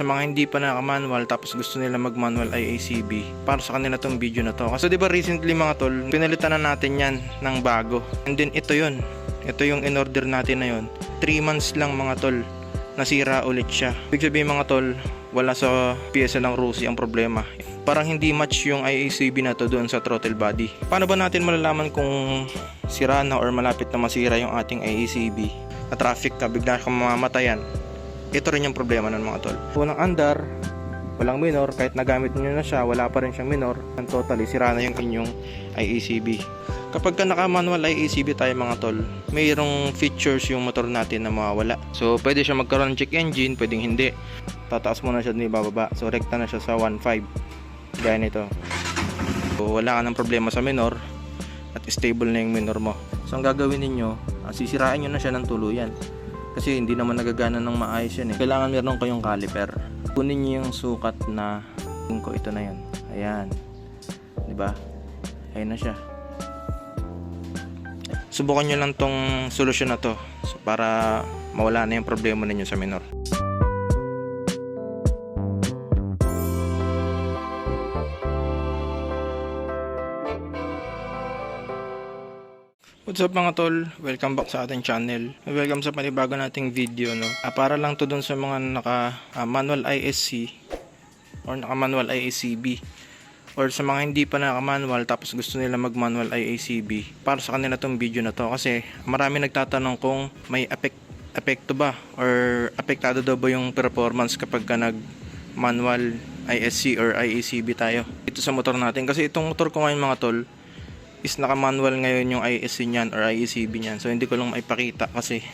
Sa mga hindi pa naka-manual tapos gusto nila mag-manual IACB, para sa kanila tong video na to. Kasi 'di ba recently mga tol, pinalitan na natin 'yan ng bago. And then ito 'yon. Ito yung in-order natin na 'yon. 3 months lang mga tol, nasira ulit siya. Ibig sabihin mga tol, wala sa piyesa ng Rusi ang problema. Parang hindi match yung IACB na to doon sa throttle body. Paano ba natin malalaman kung sira na or malapit na masira yung ating IACB? Na traffic ka, bigla kang mamamatayan. Ito rin yung problema ng mga tol. Unang andar, walang minor, kahit nagamit nyo na siya, wala pa rin siyang minor. Ang totally, sira na yung inyong IACB. Kapag ka naka-manual IACB tayo mga tol, mayroong features yung motor natin na mawawala. So, pwede siya magkaroon ng check engine, pwedeng hindi. Tataas mo na siya din bababa. So, rekta na siya sa 1.5. Gaya nito. So, wala ka ng problema sa minor at stable na yung minor mo. So, ang gagawin ninyo, ah, sisirain nyo na siya ng tuluyan. Kasi hindi naman nagagana ng maayos yan eh. Kailangan meron kayong caliper. Kunin nyo yung sukat na ko ito na yan. Ayan. 'Di ba? Ayun na siya. Subukan nyo lang tong solusyon na to para mawala na yung problema ninyo sa minor. What's up mga tol? Welcome back sa ating channel. Welcome sa panibago nating video no. Ah, para lang to dun sa mga naka ah, manual ISC or naka manual IACB or sa mga hindi pa naka manual tapos gusto nila mag manual IACB. Para sa kanila tong video na to kasi marami nagtatanong kung may effect epekto ba or apektado daw ba yung performance kapag ka nag manual ISC or IACB tayo ito sa motor natin kasi itong motor ko ngayon mga tol is naka-manual ngayon yung ISC niyan or IECB niyan. So hindi ko lang maipakita kasi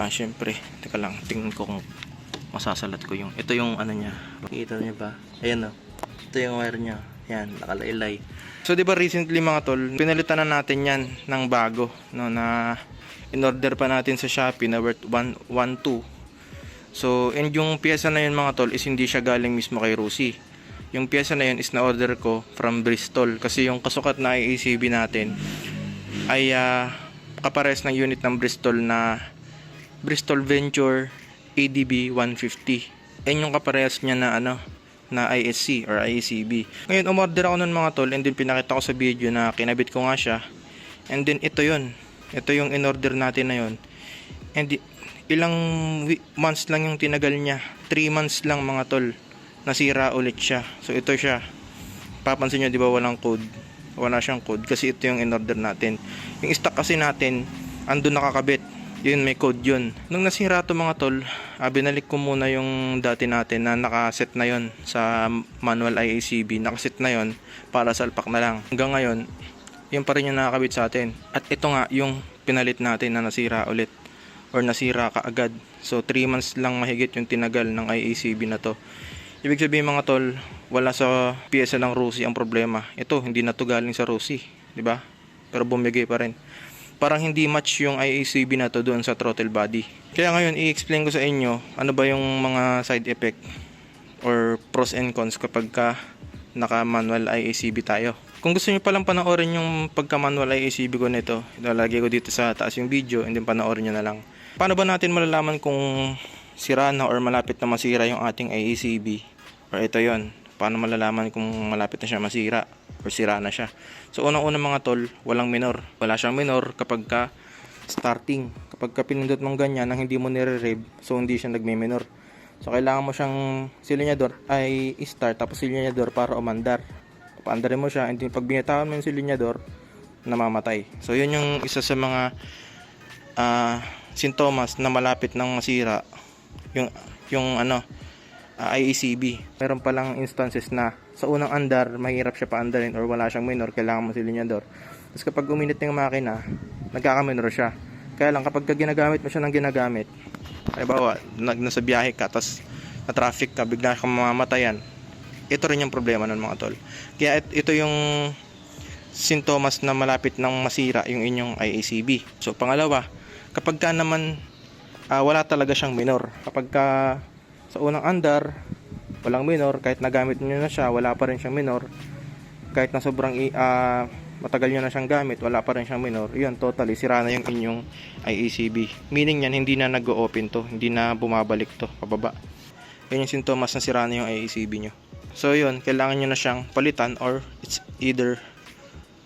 ah syempre, teka lang, tingnan ko kung masasalat ko yung ito yung ano niya. Makikita niyo ba? Ayan oh. Ito yung wire niya. Yan, nakalaylay. So 'di ba recently mga tol, pinalitan na natin 'yan ng bago no na in-order pa natin sa Shopee na worth 112. So, and yung pyesa na yun mga tol is hindi siya galing mismo kay Rusi yung pyesa na yun is na-order ko from Bristol. Kasi yung kasukat na IACB natin ay ah, kapares ng unit ng Bristol na Bristol Venture ADB 150 yan yung kaparehas niya na ano na ISC or IACB ngayon umorder ako nun mga tol and then pinakita ko sa video na kinabit ko nga siya. And then ito yun. Ito yung in-order natin na yun. And ilang months lang yung tinagal niya. 3 months lang mga tol nasira ulit siya. So ito siya. Papansin nyo, di ba walang code? Wala siyang code kasi ito yung in-order natin. Yung stock kasi natin, andun nakakabit. Yun, may code yun. Nung nasira to mga tol, ah, binalik ko muna yung dati natin na nakaset na yon sa manual IACB. Nakaset na yon para salpak na lang. Hanggang ngayon, yun pa rin yung nakakabit sa atin. At ito nga, yung pinalit natin na nasira ulit or nasira kaagad. So 3 months lang mahigit yung tinagal ng IACB na to. Ibig sabihin mga tol, wala sa piyesa ng Rusi ang problema. Ito, hindi na to galing sa Rusi, di ba? Pero bumigay pa rin. Parang hindi match yung IACB na to doon sa throttle body. Kaya ngayon, i-explain ko sa inyo ano ba yung mga side effect or pros and cons kapag ka naka-manual IACB tayo. Kung gusto niyo palang panoorin yung pagka-manual IACB ko nito, ilalagay ko dito sa taas yung video and then panoorin nyo na lang. Paano ba natin malalaman kung sira na or malapit na masira yung ating IACB? Or ito yon paano malalaman kung malapit na siya masira or sira na siya. So unang-una mga tol, walang minor. Wala siyang minor kapag ka starting. Kapag ka pinindot mong ganyan nang hindi mo nire-rev, so hindi siya nagme-minor. So kailangan mo siyang silinyador ay start tapos silinyador para umandar. Paandarin mo siya and then pag binitawan mo yung silinyador, namamatay. So yun yung isa sa mga ah, sintomas na malapit ng masira yung yung ano ah, IECB. Meron palang instances na sa unang andar mahirap siya paandarin or wala siyang minor, kailangan mo silinyador. Tapos kapag uminit ng makina, nagkaka-minor siya. Kaya lang kapag ka ginagamit mo siya ng ginagamit, halimbawa, nag nasa biyahe ka, tapos na traffic ka, bigla kang mamamatayan, ito rin yung problema ng mga tol. Kaya it- ito yung sintomas na malapit ng masira yung inyong IACB. So pangalawa, kapag ka naman ah, wala talaga siyang minor. Kapag ka sa unang andar, walang minor, kahit nagamit niyo na siya, wala pa rin siyang minor. Kahit na sobrang ah, matagal niyo na siyang gamit, wala pa rin siyang minor. Yun, totally, sira na yung inyong IACB. Meaning yan, hindi na nag-open to, hindi na bumabalik to, pababa. Yun yung sintomas na sira na yung AACB nyo. So yun, kailangan nyo na siyang palitan or it's either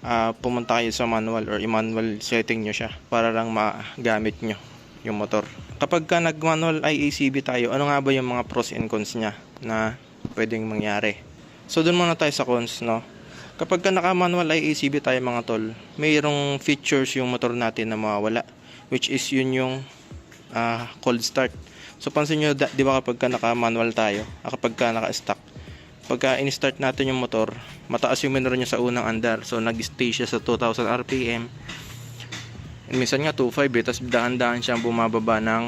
ah, pumunta kayo sa manual or i-manual setting nyo siya para lang magamit nyo yung motor. Kapag ka nag-manual IACB tayo, ano nga ba yung mga pros and cons niya na pwedeng mangyari? So doon muna tayo sa cons, no? Kapag ka naka-manual IACB tayo mga tol, mayroong features yung motor natin na mawawala which is yun yung ah, cold start. So pansin nyo, di ba kapag ka naka-manual tayo, ah, kapag ka naka-stock, pagka in-start natin yung motor, mataas yung minor niya sa unang andar. So nag-stay siya sa 2000 RPM. And minsan nga 2.5 eh, tapos dahan-dahan siyang bumababa ng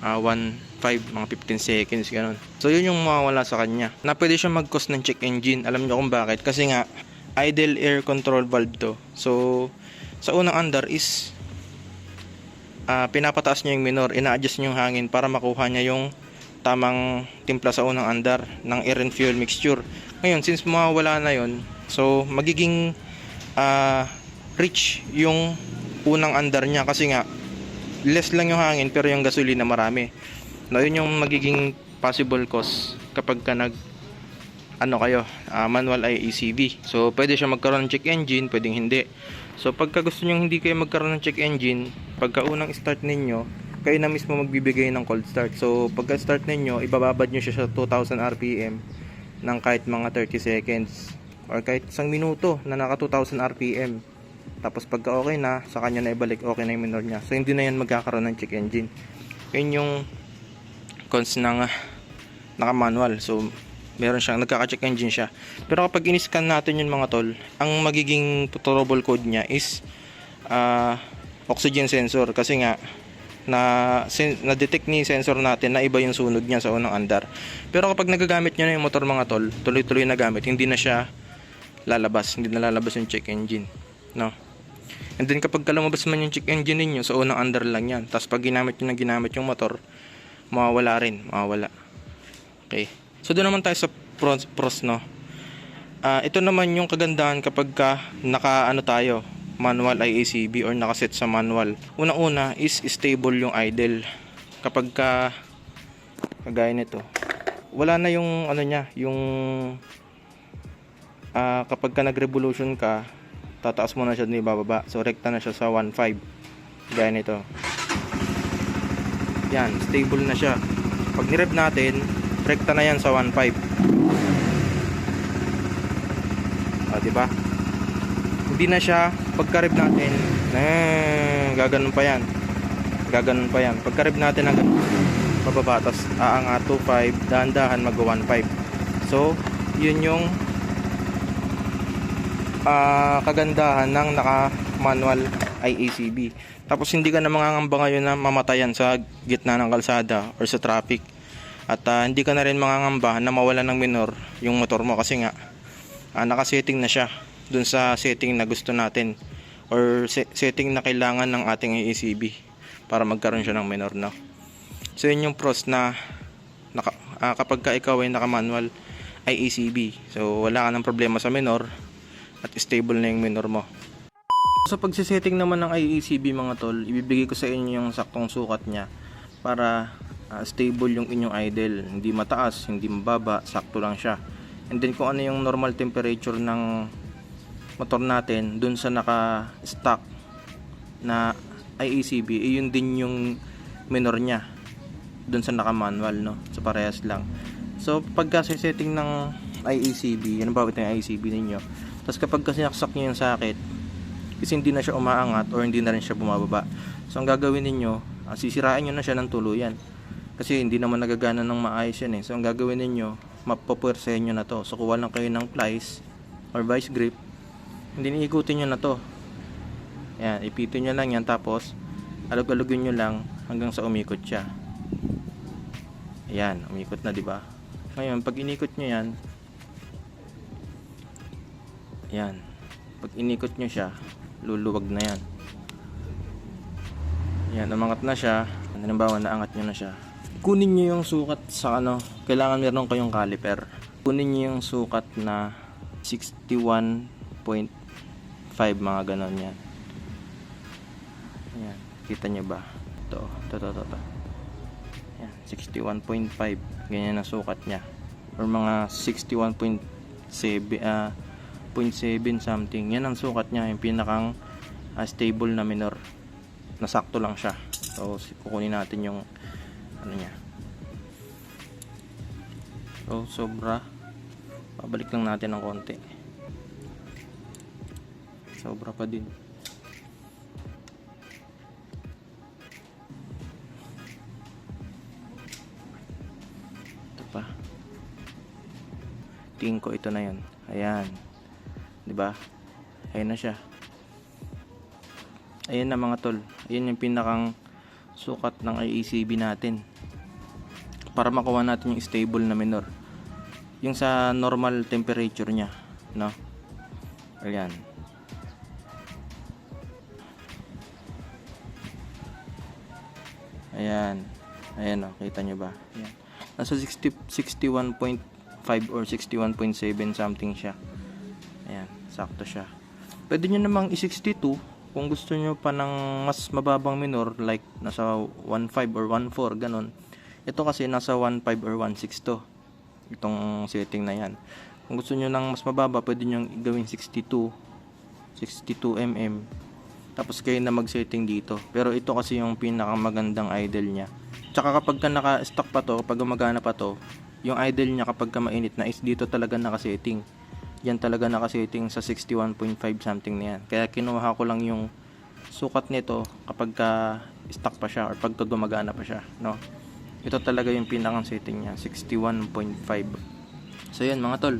ah, 1.5, mga 15 seconds, ganun. So yun yung mawawala sa kanya. Na pwede siya mag-cause ng check engine. Alam nyo kung bakit? Kasi nga, idle air control valve to. So, sa unang andar is ah, pinapataas niya yung minor, ina-adjust niya yung hangin para makuha niya yung tamang timpla sa unang andar ng air and fuel mixture. Ngayon, since mawawala na yon so magiging ah, rich yung unang andar niya kasi nga less lang yung hangin pero yung gasolina marami. No, yun yung magiging possible cause kapag ka nag ano kayo, ah, manual IECB. So, pwede siya magkaroon ng check engine, pwedeng hindi. So, pagka gusto nyo hindi kayo magkaroon ng check engine, pagka unang start ninyo, kayo na mismo magbibigay ng cold start. So, pagka start ninyo, ibababad nyo siya sa 2000 RPM ng kahit mga 30 seconds or kahit isang minuto na naka 2000 RPM. Tapos pagka okay na, sa kanya na ibalik, okay na yung minor niya. So, hindi na yan magkakaroon ng check engine. Yun yung cons ng ah, naka-manual. So, meron siyang nagkaka-check engine siya. Pero kapag in-scan natin yun mga tol, ang magiging trouble code niya is ah, oxygen sensor kasi nga na sen- na-detect ni sensor natin na iba yung sunog niya sa unang andar. Pero kapag nagagamit niyo na yung motor mga tol, tuloy-tuloy na gamit, hindi na siya lalabas, hindi na lalabas yung check engine, no? And then kapag lumabas man yung check engine ninyo, sa unang andar lang yan. Tapos pag ginamit nyo na ginamit yung motor, mawawala rin, mawawala. Okay. So doon naman tayo sa pros, pros no. Ah, ito naman yung kagandahan kapag ka naka ano tayo, manual IACB or nakaset sa manual. Una-una is stable yung idle. Kapag ka kagaya nito, wala na yung ano niya, yung ah, kapag ka nag-revolution ka, tataas mo na siya ni bababa. So rekta na siya sa 1.5. Gaya nito. Yan, stable na siya. Pag ni-rev natin, rekta na yan sa 1.5. Ah, di ba? Hindi na siya pagka-rev natin, eh, gaganon pa yan. Gaganon pa yan. Pagka-rev natin na ganun, pababa, tapos aanga 2.5, dahan-dahan mag 1.5. So, yun yung ah, kagandahan ng naka-manual IACB. Tapos hindi ka na mangangamba ngayon na mamatayan sa gitna ng kalsada or sa traffic. At ah, hindi ka na rin mangangamba na mawala ng minor yung motor mo kasi nga ah, nakasetting na siya dun sa setting na gusto natin or se- setting na kailangan ng ating IACB para magkaroon siya ng minor no. So yun yung pros na naka, ah, kapag ka ikaw ay naka-manual IACB. So wala ka ng problema sa minor at stable na yung minor mo. Sa pagsisetting naman ng IECB mga tol, ibibigay ko sa inyo yung saktong sukat niya para ah, stable yung inyong idle. Hindi mataas, hindi mababa, sakto lang siya. And then kung ano yung normal temperature ng motor natin dun sa naka-stock na IECB, eh, yun din yung minor niya dun sa naka-manual, no? So parehas lang. So pagka setting ng IECB, yan ba ito yung IECB ninyo? Tapos kapag kasi naksak nyo yung sakit, kasi hindi na siya umaangat or hindi na rin siya bumababa. So ang gagawin ninyo, ah, sisirain nyo na siya ng tuluyan. Kasi hindi naman nagagana ng maayos yan eh. So ang gagawin ninyo, mapapwersahin nyo na to. So kuha lang kayo ng plies or vice grip. Hindi niikutin nyo na to. Yan, ipitin nyo lang yan tapos alog-alogin nyo lang hanggang sa umikot siya. Ayan, umikot na 'di ba? Ngayon, pag inikot nyo yan, yan, pag inikot nyo siya, luluwag na yan. Yan, umangat na siya. Halimbawa, naangat nyo na siya. Kunin nyo yung sukat sa ano, kailangan meron kayong caliper. Kunin nyo yung sukat na 61.5 mga ganon yan. Yan, kita nyo ba? Ito, ito, ito, ito. ito. Yan, 61.5. ganyan ang sukat niya or mga 61.7 ah 0.7 something. Yan ang sukat niya yung pinakang ah, stable na minor. Nasakto lang siya. So kukunin natin yung ano niya. So sobra. Pabalik lang natin ng konti. Sobra pa din. Ito pa. Tingin ko ito na yun. Ayan di ba ayan na siya. Ayan na mga tol. Ayan yung pinakang sukat ng IECB natin. Para makuha natin yung stable na minor. Yung sa normal temperature niya no? Ayan. Ayan. Ayan o kita nyo ba? Ayan. nasa 60, 61.5 or 61.7 something siya sakto siya. Pwede nyo namang i-62 kung gusto nyo pa ng mas mababang minor like nasa 1.5 or 1.4 ganon ito kasi nasa 1.5 or 1.6 to itong setting na yan. Kung gusto nyo ng mas mababa pwede nyo gawin 62 62 mm tapos kayo na mag-setting dito. Pero ito kasi yung pinakamagandang idle nya tsaka kapag ka naka-stock pa to kapag gumagana pa to yung idle nya kapag ka mainit na is dito talaga naka-setting yan talaga naka-setting sa 61.5 something na yan. Kaya kinuha ko lang yung sukat nito kapag ka stock pa siya or pag to gumagana pa siya no? Ito talaga yung pinakang setting niya 61.5 so yan mga tol.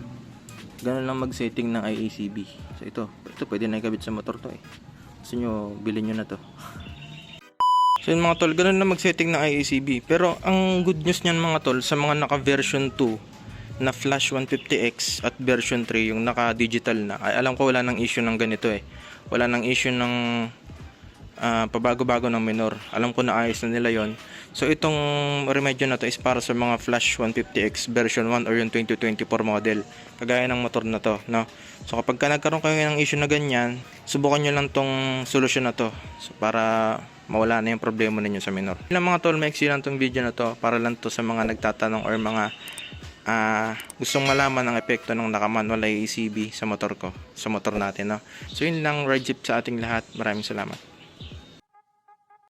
Ganun lang mag-setting ng IACB so ito ito pwede na ikabit sa motor to eh. Gusto nyo bilhin nyo na to. So yun mga tol ganun lang mag-setting ng IACB pero ang good news niyan mga tol sa mga naka version 2 na flash 150x at version 3 yung naka digital na ay alam ko wala nang issue ng ganito eh wala nang issue ng ah, pabago-bago ng minor. Alam ko na ayos na nila yon. So itong remedyo na to is para sa mga Flash 150X version 1 or yung 2024 model. Kagaya ng motor na to, no? So kapag ka nagkaroon kayo ng issue na ganyan, subukan nyo lang tong solusyon na to so, para mawala na yung problema ninyo sa minor. Ilang mga tol, may lang tong video na to para lang to sa mga nagtatanong or mga ah gustong malaman ang epekto ng naka-manual IECB sa motor ko, sa motor natin, no? So yun lang, ride jeep sa ating lahat. Maraming salamat.